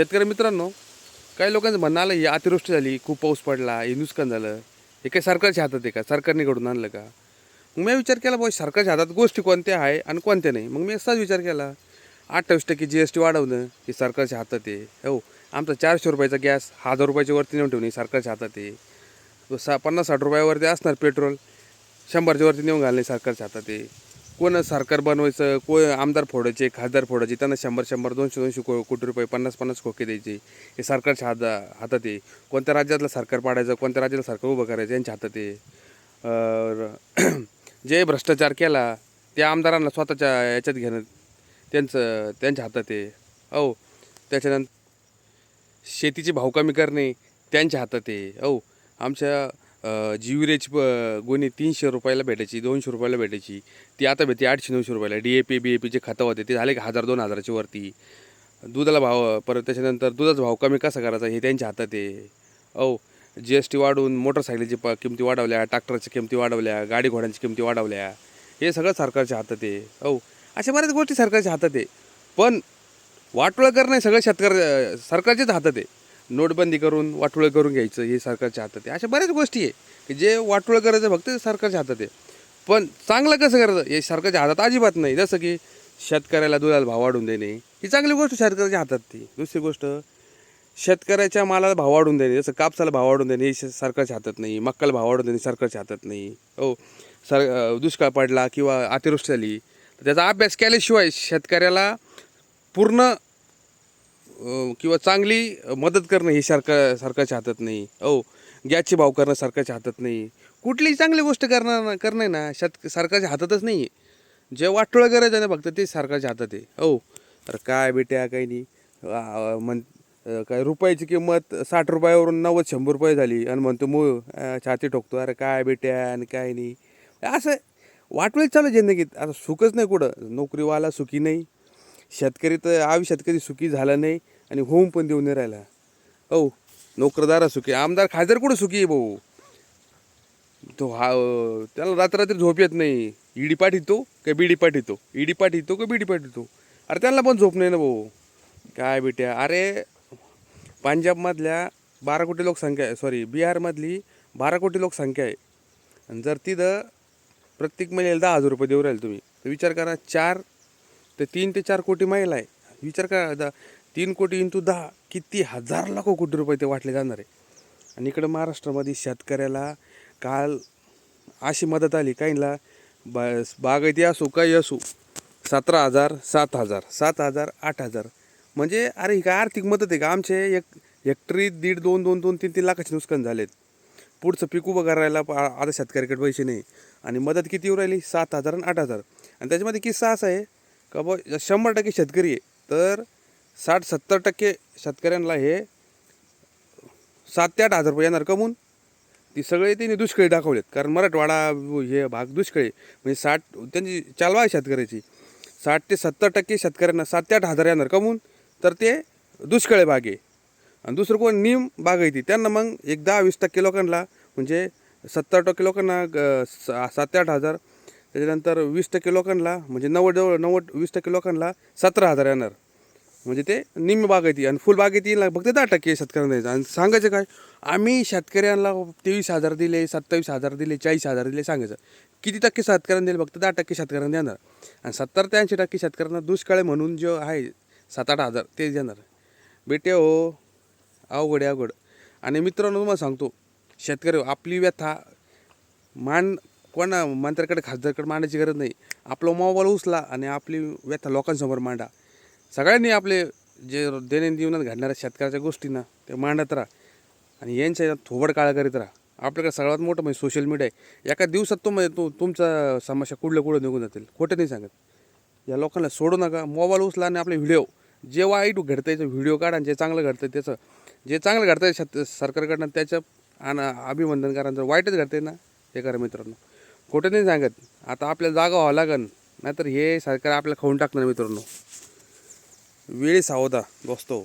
शेतकरी मित्रांनो काही लोकांचं म्हणणं आलं ही अतिवृष्टी झाली खूप पाऊस पडला हे नुकसान झालं. हे काय सरकारच्या हातात आहे का? सरकारने घडून आणलं का? मग मी विचार केला बाबा सरकारच्या हातात गोष्टी कोणत्या आहे आणि कोणत्या नाही? मग मी असाच विचार केला अठ्ठावीस टक्के जी एस टी वाढवणं हे सरकारच्या हातात आहे. हो आमचा चारशे रुपयाचा गॅस हजार रुपयाच्या वरती नेऊन ठेवणे सरकारच्या हातात आहे. सा पन्नास साठ रुपयावरती असणार पेट्रोल शंभरच्या वरती नेऊन घालणे सरकारच्या हातात आहे. कोण सरकार बनवायचं कोण आमदार फोडायचे खासदार फोडायचे त्यांना शंभर शंभर दोनशे दोनशे को कोटी रुपये पन्नास पन्नास खोके द्यायचे. हे सरकारच्या हात हातात आहे. कोणत्या राज्यातलं सरकार पाडायचं कोणत्या राज्याला सरकार उभं करायचं यांच्या हातात आहे. जे भ्रष्टाचार केला त्या आमदारांना स्वतःच्या याच्यात घेणं त्यांचं त्यांच्या हातात आहे. अहो त्याच्यानंतर शेतीचे भाव कमी करणे त्यांच्या हातात आहे. अहो आमच्या जीवरेज प- गोणी तीनशे रुपयाला भेटायची दोनशे रुपयाला भेटायची. ती आता भेटते आठशे नऊशे रुपयाला. डी ए पी बी ए पीचे खतं होते ते झाले का हजार दोन हजाराच्या वरती. दुधाला भाव परत त्याच्यानंतर दुधाचा भाव कमी कसा करायचा हे त्यांच्या हातात आहे. अहो जी एस टी वाढवून मोटरसायकलीची प किमती वाढवल्या ट्रॅक्टरच्या किमती वाढवल्या गाडी घोड्यांची किमती वाढवल्या हे सगळं सरकारच्या हातात आहे. अहो अशा बऱ्याच गोष्टी सरकारच्या हातात आहे. पण वाटोळं करणं सगळं शेतकऱ्या सरकारच्याच हातात आहे. नोटबंदी करून वाटोळं करून घ्यायचं हे सरकारच्या हातात आहे. अशा बऱ्याच गोष्टी आहे की जे वाटोळं करायचं फक्त ते सरकारच्या हातात आहे. पण चांगलं कसं करायचं? हे सरकारच्या हातात अजिबात नाही. जसं की शेतकऱ्याला दुधाला भाव वाढून देणे ही चांगली गोष्ट सरकारच्या हातात ती दुसरी गोष्ट शेतकऱ्याच्या मालाला भाव वाढून देणे जसं कापसाला भाव वाढून देणे हे सरकारच्या हातात नाही. मक्काला भाव वाढून देणे सरकारच्या हातात नाही. हो सर दुष्काळ पडला किंवा अतिवृष्टी झाली तर त्याचा अभ्यास केल्याशिवाय शेतकऱ्याला पूर्ण किंवा चांगली मदत करणं हे सरकार सरकारच्या हातात नाही. अहो गॅसचे भाव करणं सरकारच्या हातात नाही. कुठलीही चांगली गोष्ट करणं करणं ना शेत सरकारच्या हातातच नाही आहे जे वाटोळं करायचं ना फक्त ते सरकारच्या हातात आहे. औ तर काय बेट्या काही नाही. म्हण काय रुपयाची किंमत साठ रुपयावरून नव्वद शंभर रुपये झाली. आणि म्हणतो मो छाती ठोकतो. अरे काय बेट्या आणि काय नाही. असं वाटवेल चालू जिंदगीत. आता सुखच नाही कुठं. नोकरीवाला सुखी नाही. शेतकरी तर आयुष्यात कधी सुखी झाला नाही आणि होऊन पण देऊन नाही राहिला. हो नोकरदारा सुखी आमदार खासदार कुठं सुखी आहे भाऊ? तो हा त्याला रात्ररात्री झोप येत नाही. ईडी पाठीतो का बीडी पाठीतो? ईडी पाठीतो का बीडी पाठीतो? अरे त्यांना पण झोप नाही ना भाऊ. काय बेट्या अरे पंजाबमधल्या बारा कोटी लोकसंख्या आहे सॉरी बिहारमधली बारा कोटी लोकसंख्या आहे. आणि जर तिथं प्रत्येक महिन्याला दहा हजार रुपये देऊ राहिले तुम्ही तर विचार करा चार तर तीन ते चार कोटी महिला आहे. विचार काय दा तीन कोटी इंटू दहा किती हजार लाखो कोटी रुपये ते वाटले जाणार आहे. आणि इकडं महाराष्ट्रामध्ये शेतकऱ्याला काल अशी मदत आली काहींना बा बागायती असो काही असो सतरा हजार सात हजार सात हजार आठ हजार. म्हणजे अरे ही काय आर्थिक मदत आहे का? आमचे एक हेक्टरी दीड दोन दोन दोन तीन तीन लाखाचे नुकसान झालेत. पुढचं पीक उभं करायला आता शेतकऱ्याकडे पैसे नाही. आणि मदत किती येऊ राहिली? सात हजार आणि आठ हजार. आणि त्याच्यामध्ये किस्सा असा आहे का बा शंभर टक्के शेतकरी आहे. तर साठ सत्तर टक्के शेतकऱ्यांना हे सात ते आठ हजार रुपये येणार कमून. ती सगळे त्यांनी दुष्काळी दाखवलेत. कारण मराठवाडा हे भाग दुष्काळी म्हणजे साठ त्यांची चालवा आहे शेतकऱ्याची. साठ ते सत्तर टक्के शेतकऱ्यांना सात ते आठ हजार येणार कमून. तर ते दुष्काळी भाग आहे. आणि दुसरं कोण? निम बागायती त्यांना मग एक दहा वीस टक्के लोकांना म्हणजे सत्तर टक्के लोकांना ग- सात ते आठ हजार त्याच्यानंतर वीस टक्के लोकांना म्हणजे नव्वद जवळ नव्वद वीस टक्के लोकांना सतरा हजार येणार. म्हणजे ते निम्मी बागायती आणि फुल बागायतीला फक्त दहा टक्के शेतकऱ्यांना द्यायचं. आणि सांगायचं काय? आम्ही शेतकऱ्यांना तेवीस हजार दिले सत्तावीस हजार दिले चाळीस हजार दिले सांगायचं. किती टक्के शेतकऱ्यांना दिले फक्त दहा टक्के शेतकऱ्यांना देणार. आणि सत्तर ते ऐंशी टक्के शेतकऱ्यांना दुष्काळ म्हणून जो आहे सात आठ हजार ते देणार. बेटे हो अवघड आहे अवघड. आणि मित्रांनो तुम्हाला सांगतो शेतकरी आपली व्यथा मान कोणा मंत्र्याकडे खासदारकडे मांडायची गरज नाही. आपला मोबाईल उचला आणि आपली व्यथा लोकांसमोर मांडा. सगळ्यांनी आपले जे दैनंदिन जीवनात घडणाऱ्या शेतकऱ्याच्या गोष्टींना ते मांडत राहा आणि यांच्या थोबड काळा करीत राहा. आपल्याकडे सगळ्यात मोठं म्हणजे सोशल मीडिया आहे. एका दिवसात तो म्हणजे तो तुमचा समस्या कुठलं कुठं निघून जातील? खोटं नाही सांगत. या लोकांना सोडू नका. मोबाईल उचला आणि आपले व्हिडिओ जे वाईट घडतं व्हिडिओ काढा आणि जे चांगलं घडतं त्याचं जे चांगलं घडतं शेत सरकारकडनं त्याचं आणि अभिनंदन करा जर वाईटच घडते ना? हे करा मित्रांनो. खोटं नाही सांगत. आता आपल्याला जागा व्हावं लागन नाहीतर हे सरकार आपल्याला खाऊन टाकणार मित्रांनो. वेळी सावधा दोस्तो